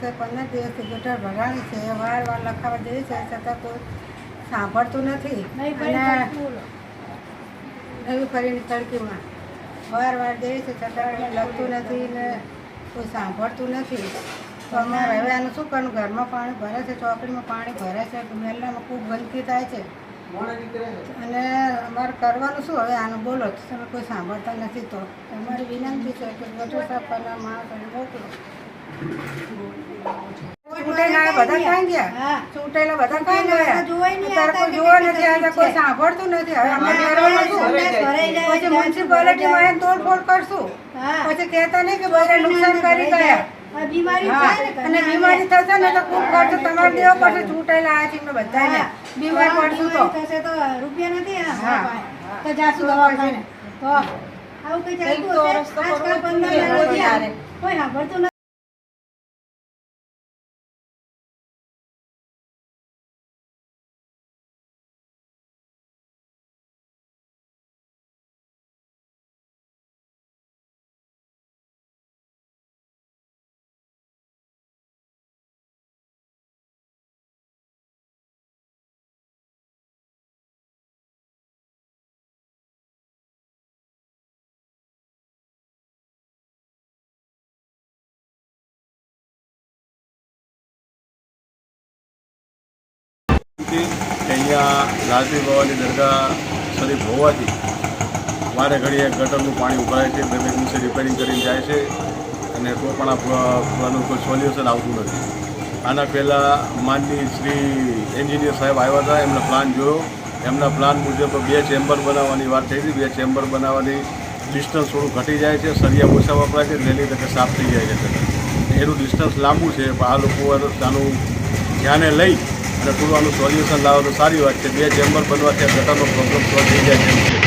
પાસે પંદર દિવસથી ગટર ભરાણી છે. વાર વાર લખાવા જઈ છે છતાં કોઈ સાંભળતું નથી. અને નવી ફરીની તડકીમાં વાર વાર જઈએ છે છતાં લખતું નથી ને કોઈ સાંભળતું નથી. તો અમારે હવે આનું શું કરવું ઘરમાં પાણી ભરે છે ચોકડીમાં પાણી ભરે છે મહેલામાં ખૂબ ગંદકી થાય છે. અને અમારે કરવાનું શું? હવે આનું બોલો તો તમે કોઈ સાંભળતા નથી તો. તમારી વિનંતી છે કે ગટર સાફ કરવા માણસોને મોકલો. ચૂંટાયેલા બધા ગયા? ગયા? અત્યારે કોઈ જોવા નથી આવતા કોઈ સાંભળતું નથી. હવે અમે કરવાનું શું પછી મ્યુનિસિપાલિટીમાં આવીને તોડફોડ કરશું. પછી કહેતા નહીં કે બધા નુકસાન કરી ગયા. અને બીમારી થશે ને તો ખૂબ ખર્ચ તમારે દેવો પડશે. ચૂંટાયેલા આ છે બધાને. બીમાર પડશું તો. રૂપિયા નથી. તો જાશું દવાખાને. તો આવું કઈ ચાલતું હશે? આજકાલ પંદર જોઈએ દાડા થયા. ત્યારે. કોઈ સાંભળતું નથી કે અહીંયા લાલજી બાવાની દરગાહ શરીફ હોવાથી વારે ઘડીએ ગટરનું પાણી ઉભરાય છે બે બે દિવસે રિપેરિંગ કરીને જાય છે અને તો પણ આનું કોઈ સોલ્યુશન આવતું નથી. આના પહેલાં માનની શ્રી એન્જિનિયર સાહેબ આવ્યા હતા એમનો પ્લાન જોયો. એમના પ્લાન મુજબ બે ચેમ્બર બનાવવાની વાત થઈ હતી. બે ચેમ્બર બનાવવાની ડિસ્ટન્સ થોડું ઘટી જાય છે સરિયા ઓછા વપરાય છે વહેલી તકે સાફ થઈ જાય છે. એનું ડિસ્ટન્સ લાંબુ છે, પણ આ લોકો આનું ધ્યાને લઈ અને થોડું સોલ્યુશન લાવવાનું સારી વાત છે. બે ચેમ્બર બનવાથી આ ગટરનો પ્રોબ્લેમ સોલ્વ થઈ જાય તેમ છે.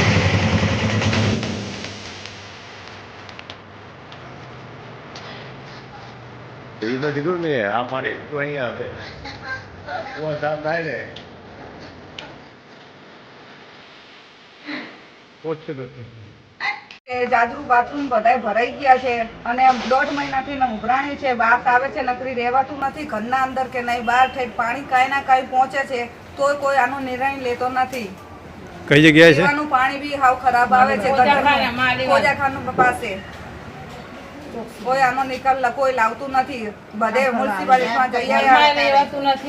એ તો કીધું ને આ મારે તો અહીંયા આપે થાય ને. કે જાજરૂ બાથરૂમ બધાય ભરાઈ ગયા છે અને દોઢ મહિનાથી ઉભરાણી છે બહાર આવે છે નકરી રહેવાતું નથી ઘરના અંદર કે નહીં બહાર થઈ પાણી કાંઈ ના કાંઈ પહોંચે છે તોય કોઈ આનો નિર્ણય લેતો નથી. કઈ જગ્યાએ છે? પીવાનું પાણી બી હાવ ખરાબ આવે છે ખોજાખાનું પાસે. કોઈ આનો નિકાલ કોઈ લાવતું નથી. બધે મ્યુનિસિપાલિટીમાં જઈ આવ્યા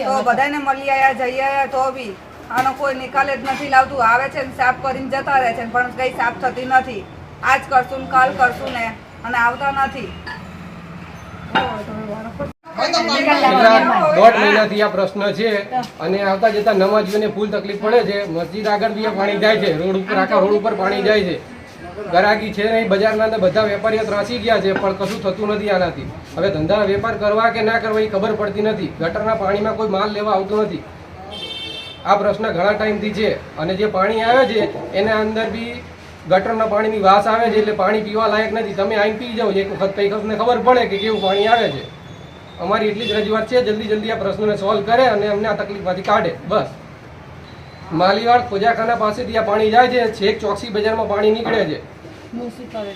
તો બધાને મળી આવ્યા જઈ આવ્યા તો બી. આનો કોઈ નિકાલ જ નથી લાવતું. આવે છે ને સાફ કરીને જતા રહે છે પણ કઈ સાફ થતી નથી. આજ કરશું ને કાલ કરશું ને અને આવતા નથી. દોઢ મહિનાથી આ પ્રશ્ન છે અને આવતા જતા નમાજીઓને ફૂલ તકલીફ પડે છે. મસ્જિદ આગળ બી પાણી જાય છે. રોડ ઉપર, આખા રોડ ઉપર પાણી જાય છે. ગરાકી છે નહીં, બજારના અંદર બધા વેપારીઓ ત્રાસી ગયા છે, પણ કશું થતું નથી આનાથી. હવે ધંધા વેપાર કરવા કે ના કરવા એ ખબર પડતી નથી. ગટરના પાણીમાં કોઈ માલ લેવા આવતો નથી. આ પ્રશ્ન ઘણા ટાઈમથી છે. અને જે પાણી આવે છે, એના અંદર બી ગટરના પાણીની વાસ આવે છે એટલે પાણી પીવા લાયક નથી. તમે આઈને પી જાઓ એક વખત કઈ તમને ખબર પડે કે કેવું પાણી આવે છે. અમારી એટલી જ રજૂઆત છે જલ્દી જલ્દી આ પ્રશ્નને સોલ્વ કરે અને અમને આ તકલીફમાંથી કાઢે. બસ. માલીવાડ ખોજાખાના પાસેથી આ પાણી જાય છે છેક ચોકસી બજારમાં પાણી નીકળે છે.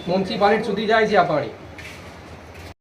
મ્યુનિસિપાલિટી સુધી જાય છે આ પાણી.